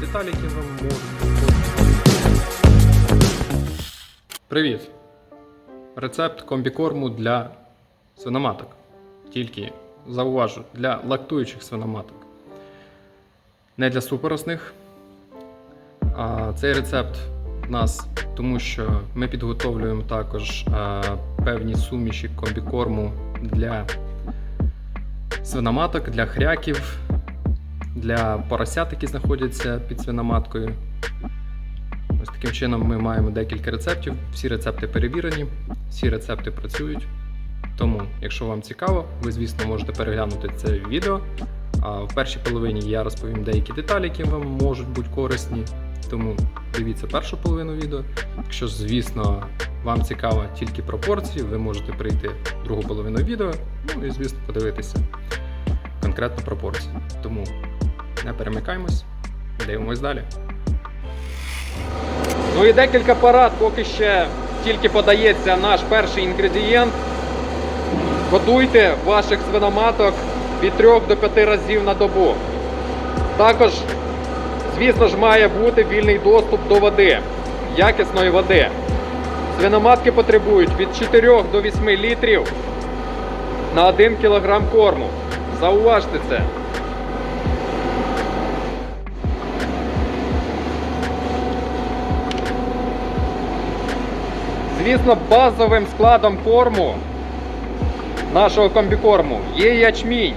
деталі, які вам можуть. Привіт! Рецепт комбікорму для свиноматок. Тільки зауважу, для лактуючих свиноматок. Не для супоросних. А цей рецепт в нас, тому що ми підготовлюємо також е, певні суміші комбікорму для свиноматок, для хряків, для поросят, які знаходяться під свиноматкою. Ось таким чином ми маємо декілька рецептів. Всі рецепти перевірені, всі рецепти працюють. Тому, якщо вам цікаво, ви, звісно, можете переглянути це відео. А в першій половині я розповім деякі деталі, які вам можуть бути корисні. Тому дивіться першу половину відео. Якщо, звісно, вам цікаво тільки пропорції, ви можете прийти в другу половину відео, ну і, звісно, подивитися конкретно пропорції. Тому не перемикаємось, дивимось далі. Ну і декілька парад, поки ще тільки подається наш перший інгредієнт. Годуйте ваших свиноматок від 3 до 5 разів на добу. Також, звісно ж, має бути вільний доступ до води, якісної води. Свиноматки потребують від 4 до 8 літрів на 1 кг корму. Зауважте це. Звісно, базовим складом корму нашого комбікорму є ячмінь.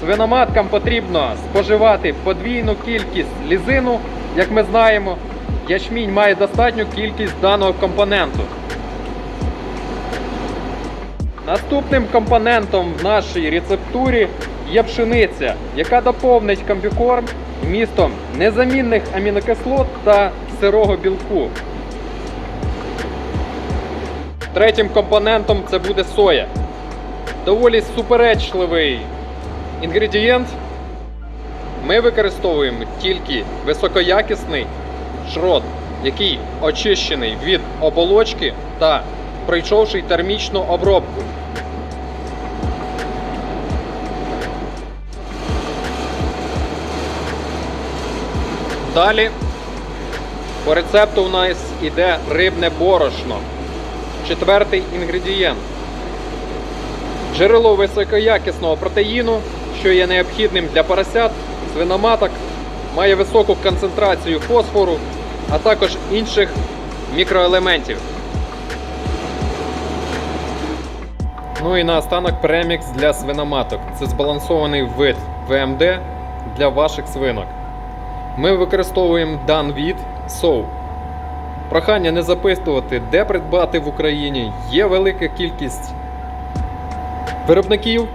Свиноматкам потрібно споживати подвійну кількість лізину, як ми знаємо. Ячмінь має достатню кількість даного компоненту. Наступним компонентом в нашій рецептурі є пшениця, яка доповнить комбікорм вмістом незамінних амінокислот та сирого білку. Третім компонентом це буде соя. Доволі суперечливий інгредієнт. Ми використовуємо тільки високоякісний шрот, який очищений від оболочки та пройшовший термічну обробку. Далі по рецепту у нас іде рибне борошно. Четвертий інгредієнт. Джерело високоякісного протеїну, що є необхідним для поросят, свиноматок, має високу концентрацію фосфору, а також інших мікроелементів. Ну і наостанок премікс для свиноматок. Це збалансований вид ВМД для ваших свинок. Ми використовуємо Данвід Соу. Прохання не записувати, де придбати в Україні. Є велика кількість виробників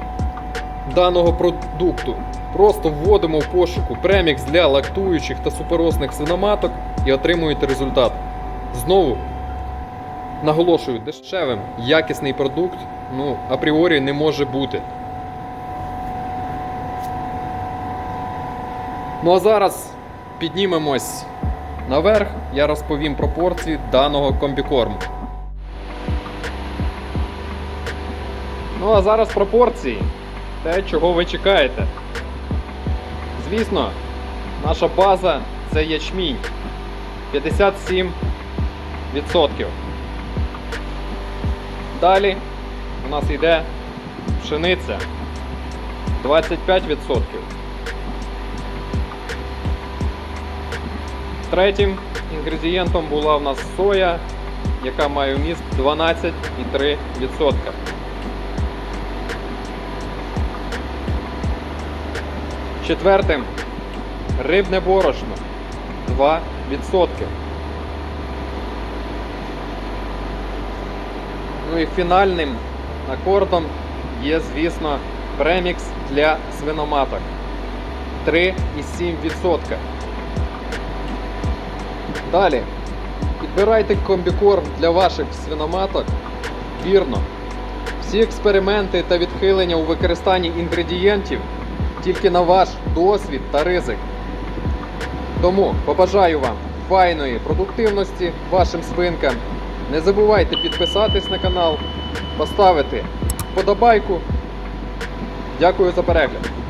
даного продукту. Просто вводимо в пошуку премікс для лактуючих та суперосних свиноматок і отримуєте результат. Знову наголошую, дешевим якісний продукт ну, апріорі не може бути. Ну а зараз піднімемось наверх, я розповім пропорції даного комбікорму. Ну а зараз пропорції. Те, чого ви чекаєте. Звісно, наша база це ячмінь 57%. Далі у нас йде пшениця 25%. Третім інгредієнтом була в нас соя, яка має вміст 12,3%. Четвертим рибне борошно 2%. Ну і фінальним акордом є, звісно, премікс для свиноматок 3,7%. Далі. Підбирайте комбікорм для ваших свиноматок вірно. Всі експерименти та відхилення у використанні інгредієнтів тільки на ваш досвід та ризик. Тому побажаю вам файної продуктивності вашим свинкам. Не забувайте підписатись на канал, поставити вподобайку. Дякую за перегляд.